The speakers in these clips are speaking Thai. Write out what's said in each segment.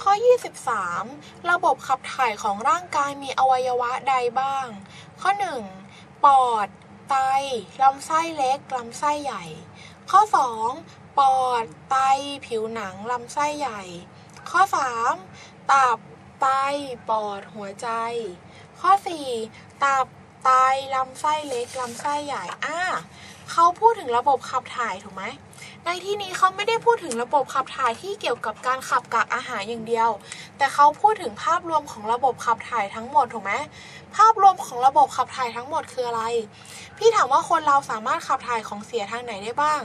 ข้อ 23 ระบบขับถ่ายของร่างกายมีอวัยวะใดบ้าง ข้อ 1. ปอด ไต ลำไส้เล็ก ลำไส้ใหญ่ ข้อ 2. ปอด ไต ผิวหนัง ลำไส้ใหญ่ ข้อ 3. ตับ ไต ปอด หัวใจ ข้อ 4. ตับ ไต ลำไส้เล็ก ลำไส้ใหญ่ อ่า เขาพูดถึงระบบขับถ่ายถูกไหม ในที่นี้เขาไม่ได้พูดถึงระบบขับถ่ายที่เกี่ยวกับการขับกากอาหารอย่างเดียว แต่เขาพูดถึงภาพรวมของระบบขับถ่ายทั้งหมดถูกไหมภาพรวมของระบบขับถ่ายทั้งหมดคืออะไร พี่ถามว่าคนเราสามารถขับถ่ายของเสียทางไหนได้บ้าง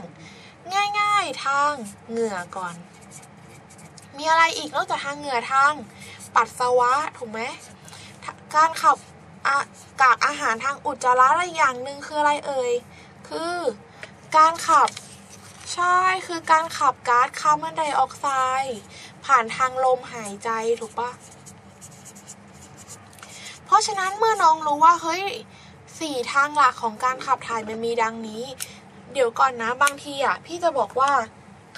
ง่ายๆทางเหงื่อก่อน มีอะไรอีกนอกจากทางเหงื่อทางปัสสาวะถูกไหมการขับกากอาหารทางอุจจาระอะไรอย่างหนึ่งคืออะไรเอ่ยคือการขับ ใช่คือการขับก๊าซคาร์บอนไดออกไซด์ผ่านทางลมหายใจถูกปะเพราะฉะนั้นเมื่อน้องรู้ว่าเฮ้ยสี่ทางหลักของการขับถ่ายมันมีดังนี้ เดี๋ยวก่อนนะบางทีอะพี่จะบอกว่า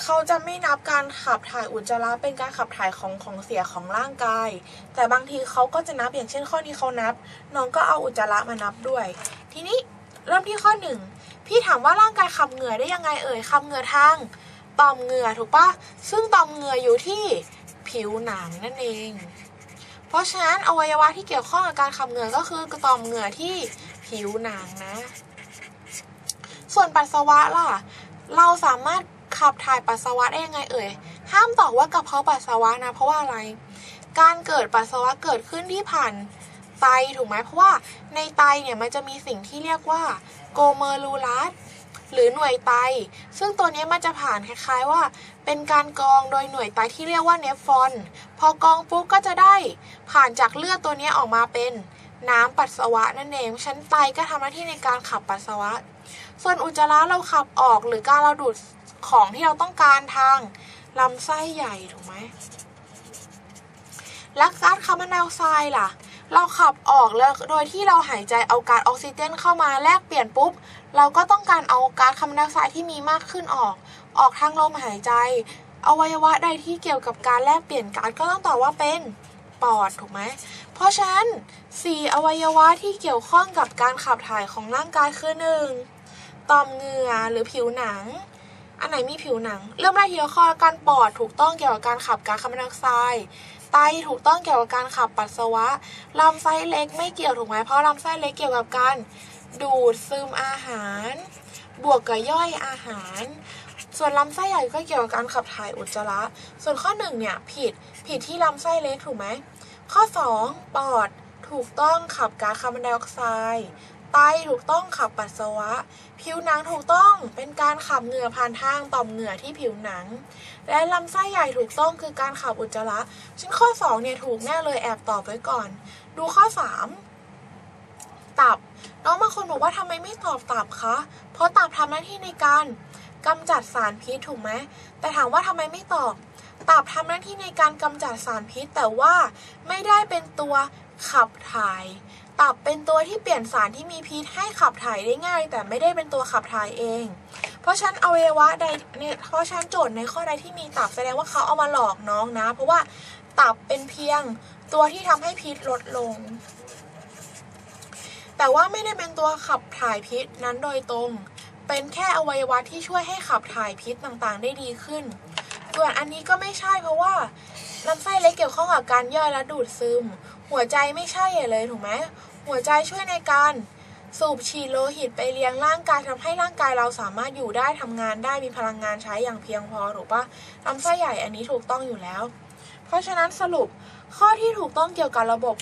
เขาจะไม่นับการขับถ่ายอุจจาระเป็นการขับถ่ายของของเสียของร่างกาย แต่บางทีเขาก็จะนับอย่างเช่นข้อนี้เขานับ น้องก็เอาอุจจาระมานับด้วย ทีนี้เริ่มที่ข้อหนึ่ง พี่ถามว่าร่างกายขับเหงื่อได้ยังไงเอ่ยขับเหงื่อทางต่อมเหงื่อถูกปะซึ่งต่อมเหงื่ออยู่ที่ผิวหนังนั่นเอง เพราะฉะนั้นอวัยวะที่เกี่ยวข้องกับการขับเหงื่อก็คือต่อมเหงื่อที่ผิวหนังนะ ส่วนปัสสาวะล่ะ เราสามารถขับถ่ายปัสสาวะได้ยังไงเอ่ย ห้ามตอบว่ากระเพาะปัสสาวะนะ เพราะว่าอะไร การเกิดปัสสาวะเกิดขึ้นที่ผ่าน ไตถูกไหมเพราะว่าในไตเนี่ยมันจะมีสิ่งที่เรียกว่าโกเมอรูลัสหรือหน่วยไต ซึ่งตัวนี้มันจะผ่านคล้ายๆว่า เป็นการกองโดยหน่วยไตที่เรียกว่าเนฟรอน พอกองปุ๊บก็จะได้ผ่านจากเลือดตัวนี้ออกมาเป็นน้ำปัสสาวะนั่นเองชั้นไตก็ทำหน้าที่ในการขับปัสสาวะ ส่วนอุจจาระเราขับออกหรือการเราดูดของที่เราต้องการทางลำไส้ใหญ่ถูกไหมและก๊าซคาร์บอนไดออกไซด์ล่ะ เราขับออกแล้วโดยที่เราหายใจเอาก๊าซออกซิเจนเข้ามาแลกเปลี่ยนปุ๊บ เราก็ต้องการเอาก๊าซคาร์บอนไดออกไซด์ที่มีมากขึ้นออก ออกทางลมหายใจ อวัยวะใดที่เกี่ยวกับการแลกเปลี่ยนก๊าซก็ต้องตอบว่าเป็นปอดถูกไหม เพราะฉะนั้นสี่อวัยวะที่เกี่ยวข้องกับการขับถ่ายของร่างกายคือหนึ่งต่อมเหงื่อหรือผิวหนัง อันไหนมีผิวหนัง เริ่มแรกทีละข้อการปอดถูกต้องเกี่ยวกับการขับก๊าซคาร์บอนไดออกไซด์ไตถูกต้องเกี่ยวกับการขับปัสสาวะลำไส้เล็กไม่เกี่ยวถูกไหมเพราะลำไส้เล็กเกี่ยวกับการดูดซึมอาหาร บวกกับย่อยอาหาร ส่วนลำไส้ใหญ่ก็เกี่ยวกับการขับถ่ายอุจจาระ ส่วนข้อหนึ่งเนี่ยผิดผิดที่ลำไส้เล็กถูกไหมข้อ 2 ปอดถูกต้องขับก๊าซคาร์บอนไดออกไซด์ ไตถูกต้องขับปัสสาวะ ผิวหนังถูกต้องเป็นการขับเหงื่อผ่านทางต่อมเหงื่อที่ผิวหนัง และลำไส้ใหญ่ถูกต้องคือการขับอุจจาระชิ้นข้อ 2 เนี่ยถูกแน่เลยแอบตอบไว้ก่อน ดูข้อ 3 ตับ น้องบางคนบอกว่าทำไมไม่ตอบตับคะ เพราะตับทำหน้าที่ในการกำจัดสารพิษถูกไหม แต่ถามว่าทำไมไม่ตอบ ตับทำหน้าที่ในการกำจัดสารพิษแต่ว่าไม่ได้เป็นตัว ขับถ่าย ตับเป็นตัวที่เปลี่ยนสารที่มีพิษให้ขับถ่ายได้ง่าย แต่ไม่ได้เป็นตัวขับถ่ายเอง เพราะฉันอวัยวะใดเนี่ยเพราะฉันโจทย์ในข้อใดที่มีตับแสดงว่าเขาเอามาหลอกน้องนะ เพราะว่าตับเป็นเพียงตัวที่ทำให้พิษลดลง แต่ว่าไม่ได้เป็นตัวขับถ่ายพิษนั้นโดยตรง เป็นแค่อวัยวะที่ช่วยให้ขับถ่ายพิษต่างๆ ได้ดีขึ้น ส่วนอันนี้ก็ไม่ใช่เพราะว่าลำไส้เล็กเกี่ยวข้องกับการย่อยและดูดซึม หัวใจไม่ใช่เลยถูกไหมหัวใจช่วยในการสูบฉีดโลหิตไปเลี้ยงร่างกายทำให้ร่างกายเราสามารถอยู่ได้ทำงานได้มีพลังงานใช้อย่างเพียงพอถูกปะลำไส้ใหญ่อันนี้ถูกต้องอยู่แล้ว เพราะฉะนั้นสรุปข้อที่ถูกต้องเกี่ยวกับระบบ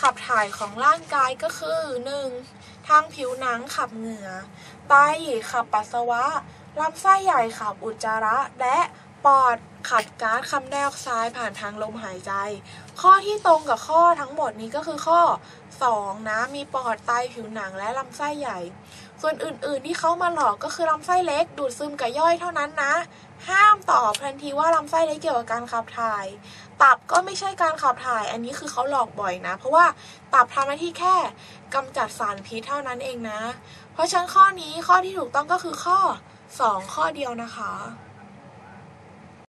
ขับถ่ายของร่างกายก็คือ 1. ทางผิวหนังขับเหงื่อไตขับปัสสาวะลำไส้ใหญ่ขับอุจจาระและปอด ขับก๊าซคาร์บอนไดออกไซด์ผ่านทางลมหายใจ ข้อที่ตรงกับข้อทั้งหมดนี้ก็คือข้อ 2 นะ มีปอดไตผิวหนังและลำไส้ใหญ่ ส่วนอื่นๆที่เขามาหลอกก็คือลำไส้เล็ก ดูดซึมกับย่อยเท่านั้นนะ ห้ามตอบทันทีว่าลำไส้เล็กเกี่ยวกับการขับถ่าย ตับก็ไม่ใช่การขับถ่าย อันนี้คือเขาหลอกบ่อยนะ เพราะว่าตับทำหน้าที่แค่กำจัดสารพิษเท่านั้นเองนะ เพราะฉะนั้นข้อนี้ข้อที่ถูกต้องก็คือข้อ 2 ข้อเดียวนะคะ